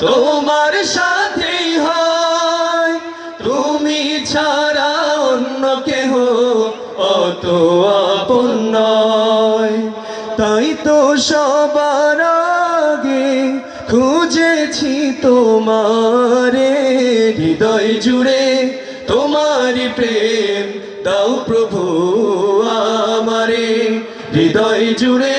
তোমার সাথে হয়। তুমি ছাড়া অন্য কেহ অত নয়। তাই তো সবার আগে খুঁজেছি তোমারে। হৃদয় জুড়ে তোমারি প্রেম, দাও প্রভু আমারে। হৃদয় জুড়ে